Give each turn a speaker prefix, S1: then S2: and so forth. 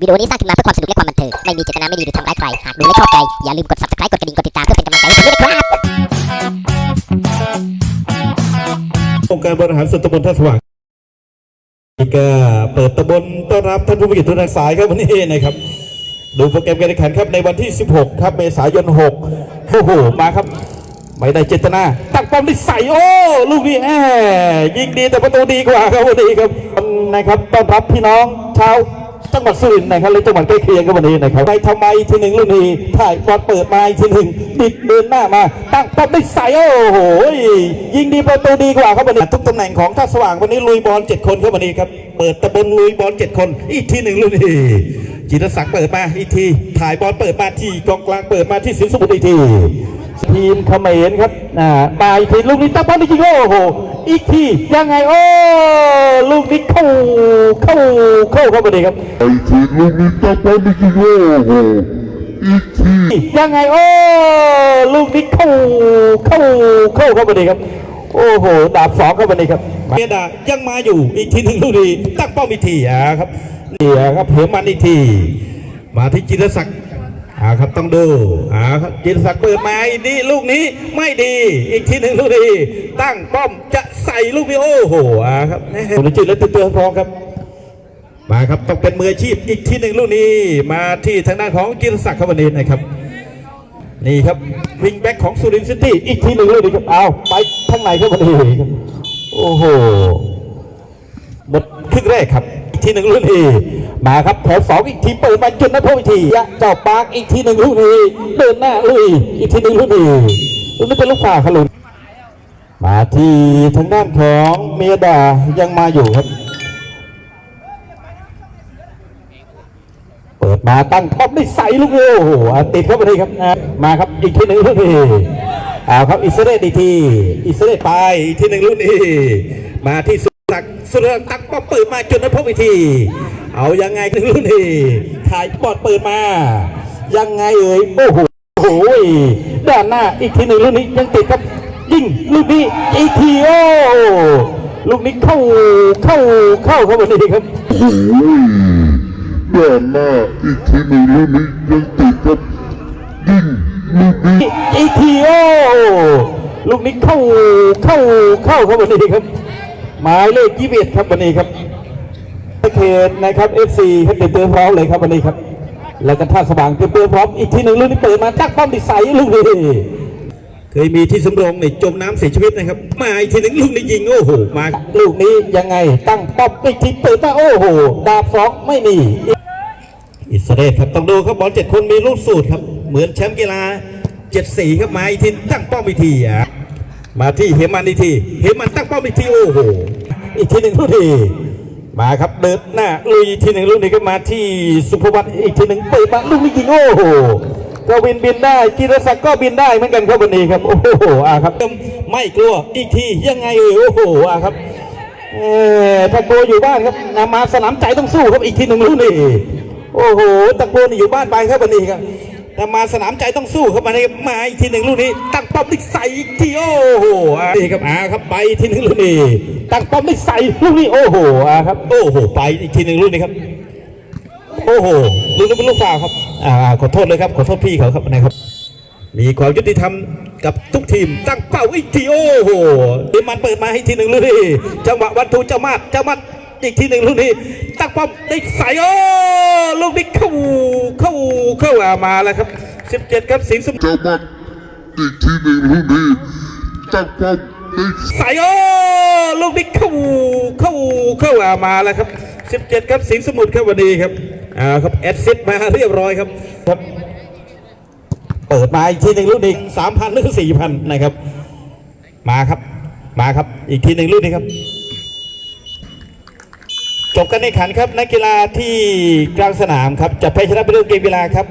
S1: วิดีโอนี้สร้างขึ้นมาเพื่อความสนุกและความบันเทิงไม่มีเจตนาไม่ดีหรือทำร้ายใครหากดูแล้วชอบใจ อย่าลืมกด subscribe กดกระดิ่งกดติดตามเพื่อเป็นกำลังใจให้ผมด้วยนะครับ
S2: องค์การบริหารส่วนตำบลท่าสว่างก็เปิดตำบลต้อนรับท่านผู้มีเกียรติทุกท่านสายครับวันนี้นะครับ ดูโปรแกรมการแข่งขันครับในวันที่ 16 ครับ เมษายน 6 โอ้โห มาครับ ไม่ได้เจตนา ตั้งป้อมได้ใส่โอ้ ลูกนี้แหมยิงดีแต่ประตูดีกว่าครับวันนี้ครับนะครับต้อนรับพี่น้องชาว จังหวัดสุรินทร์นะครับและจังหวัดใกล้เคียงกันวันนี้นะครับไปทำไมทีหนึ่งลูกนี้ถ่ายบอลเปิดมาอีกทีหนึ่งบิดเดินหน้ามา ตั้งป้อมได้ใส่โอ้โหยิงดีประตูดีกว่าครับวันนี้ทุกตำแหน่งของท่าสว่างวันนี้ลุยบอลเจ็ดคนครับวันนี้ครับ เปิดตะบนลุยบอลเจ็ดคน อีกทีหนึ่งลูกนี้จิตศักดิ์เปิดมาอีกที ถ่ายบอลเปิดมาที่กองกลางเปิดมาที่สินสมุทรอีกที ทีมเขมรครับอ่าปลายทีลูกนี้ตั้งบอลได้จริงโอ้โห อีกทียังไงโอ้ลูกนี้เข้าเข้าเข้าเข้าไปเลยครับ
S3: ไอทีลูกนี้ตั้งป้อมไม่จริงโอ้โหอีกที
S2: ยังไงโอ้ลูกนี้เข้าเข้าเข้าเข้าไปเลยครับ โอ้โหดาบสองเข้าไปเลยครับเมียดายังมาอยู่อีกทีหนึ่งลูกนี้ตั้งเป้าอีกทีอะครับนี่อะครับเหมันอีกที มาที่จิรศักดิ์อ่าครับต้องดูอ่าครับจิรศักดิ์เปิดมาอีกนี่ลูกนี้ไม่ดีอีกทีหนึ่งลูกนี้ตั้งป้อมจะใส่ลูกนี้โอ้โหอ่าครับคุณจิตและตื่นตัวพร้อมครับมาครับต้องเป็นมืออาชีพอีกทีหนึ่งลูกนี้ มาที่ทางด้านของจิรศักดิ์ครับวันนี้นะครับ นี่ครับวิงแบ็กของสุรินทร์ซิตี้อีกทีหนึ่งลูกนี้ครับเอาไปทางไหนครับวันนี้ครับโอ้โหหมดครึ่งแรกครับ อีกทีหนึ่งลูกนี้มาครับแถวสองอีกทีเปิดมาจุดนัทพงศ์อีกทีเจ้าปาร์กอีกทีหนึ่งลูกนี้เดินหน้าลุยอีกทีหนึ่งลูกนี้ลูกนี้เป็นลูกฝ่าครับลุนมาที่ทางด้านของเมียดายังมาอยู่ครับ มาตั้งท็อปไม่ใส่ลูกนี้โอ้โหติดเข้าไปเลยครับมาครับอีกทีหนึ่งลูกนี้เอาครับอิสราเอลอีกทีอิสราเอลไปอีกทีหนึ่งลูกนี้มาที่สุรักสุรักตักป้อมปิดมาจนนัทพบอีกทีเอายังไงหนึ่งลูกนี้ถ่ายบอลเปิดมา ยังไงเอ่ยโอ้โหโอ้โหด้านหน้าอีกทีหนึ่งลูกนี้ยังติดครับยิงลูกนี้อีกทีโอ้ลูกนี้เข้าเข้าเข้าเข้าไปเลยครับ
S3: โอ้ยด้านหน้าอีกทีหนึ่งลูกนี้ยังติดครับยิงลูกนี้
S2: อีกทีโอลูกนี้เข้าเข้าเข้าครับวันนี้ครับ หมายเลขยี่สิบครับวันนี้ครับเขตนะครับเอฟซีครับเตรียมตัวพร้อมเลยครับวันนี้ครับ แล้วก็ท่าสว่างเตรียมตัวพร้อมอีกทีหนึ่งลูกนี้เปิดมาตั้งป้อมดิใสลูกนี้เคยมีที่สำโรงเนี่ยจมน้ำเสียชีวิตนะครับ มาอีกทีหนึ่งลูกนี้ยิงโอ้โหมาลูกนี้ยังไงตั้งป้อมอีกทีเปิดมาโอ้โหดาบสองไม่มี อิสราเอลครับต้องดูครับบอลเจ็ดคนมีลูกสูตรครับ เหมือนแชมป์กีฬาเจ็ดสีครับมาอีกทีตั้งป้อมอีกทีอะมาที่เฮมันอีกทีเฮมันตั้งป้อมอีกทีโอ้โหอีกทีหนึ่งลูกทีมาครับเดินหน้าลุยอีกทีหนึ่งลูกนี้ก็มาที่สุภวัตอีกทีหนึ่งเปิดมาลูกนี้ยิงโอ้โหก็บินบินได้กีรศักดิ์ก็บินได้เหมือนกันครับวันนี้ครับโอ้โหอะครับไม่กลัวอีกทียังไงเอ่ยโอ้โหอะครับเออตะโกนอยู่บ้านครับนำมาสนามใจต้องสู้ครับอีกทีหนึ่งลูกนี่ โอ้โหตะโกนอยู่บ้านไปครับวันนี้ครับนำมาสนามใจต้องสู้ครับมาในมาอีกทีหนึ่งลูกนี้ ตั้งป้อมได้ใส่อีกทีโอ้โหนี่ครับอ่าครับไปทีหนึ่งลูกนี้ตั้งป้อมได้ใส่ลูกนี้โอ้โหอะครับโอ้โหไปอีกทีหนึ่งลูกนี้ครับ โอ้โหลูกนี้เป็นลูกฝาวครับอ่าขอโทษเลยครับขอโทษพี่เขาครับนะครับ มีความยุติธรรมกับทุกทีมตั้งเป้าอีกทีโอ้โหเดมันเปิดมาให้ทีหนึ่งลูกนี้จังหวะวันทูเจ้ามาดเจ้ามาดอีกทีหนึ่งลูกนี้ ตั้งป้อมได้ใส่โอ้ลูกนี้เข้าเข้าเข้ามาแล้วครับ 17 ครับสิงห์สมุทร
S3: เจ้ามัดอีกทีหนึ่งลูกนี้ตั้งป้อมได้
S2: ใส่โอ้ลูกนี้เข้าเข้าเข้าอ่ามาแล้วครับ 17 ครับสิงห์สมุทรครับวันนี้ครับอ่าครับแอดซิดมาเรียบร้อยครับครับเปิดมาอีกทีหนึ่งลูกนี้สามพันหรือสี่พันนะครับ มาครับมาครับ อีกทีหนึ่งลูกนี้ครับ จบกันในขันครับนักกีฬาที่กลางสนามครับจะแพ้ชนะเป็นเรื่องเกมเวลาครับ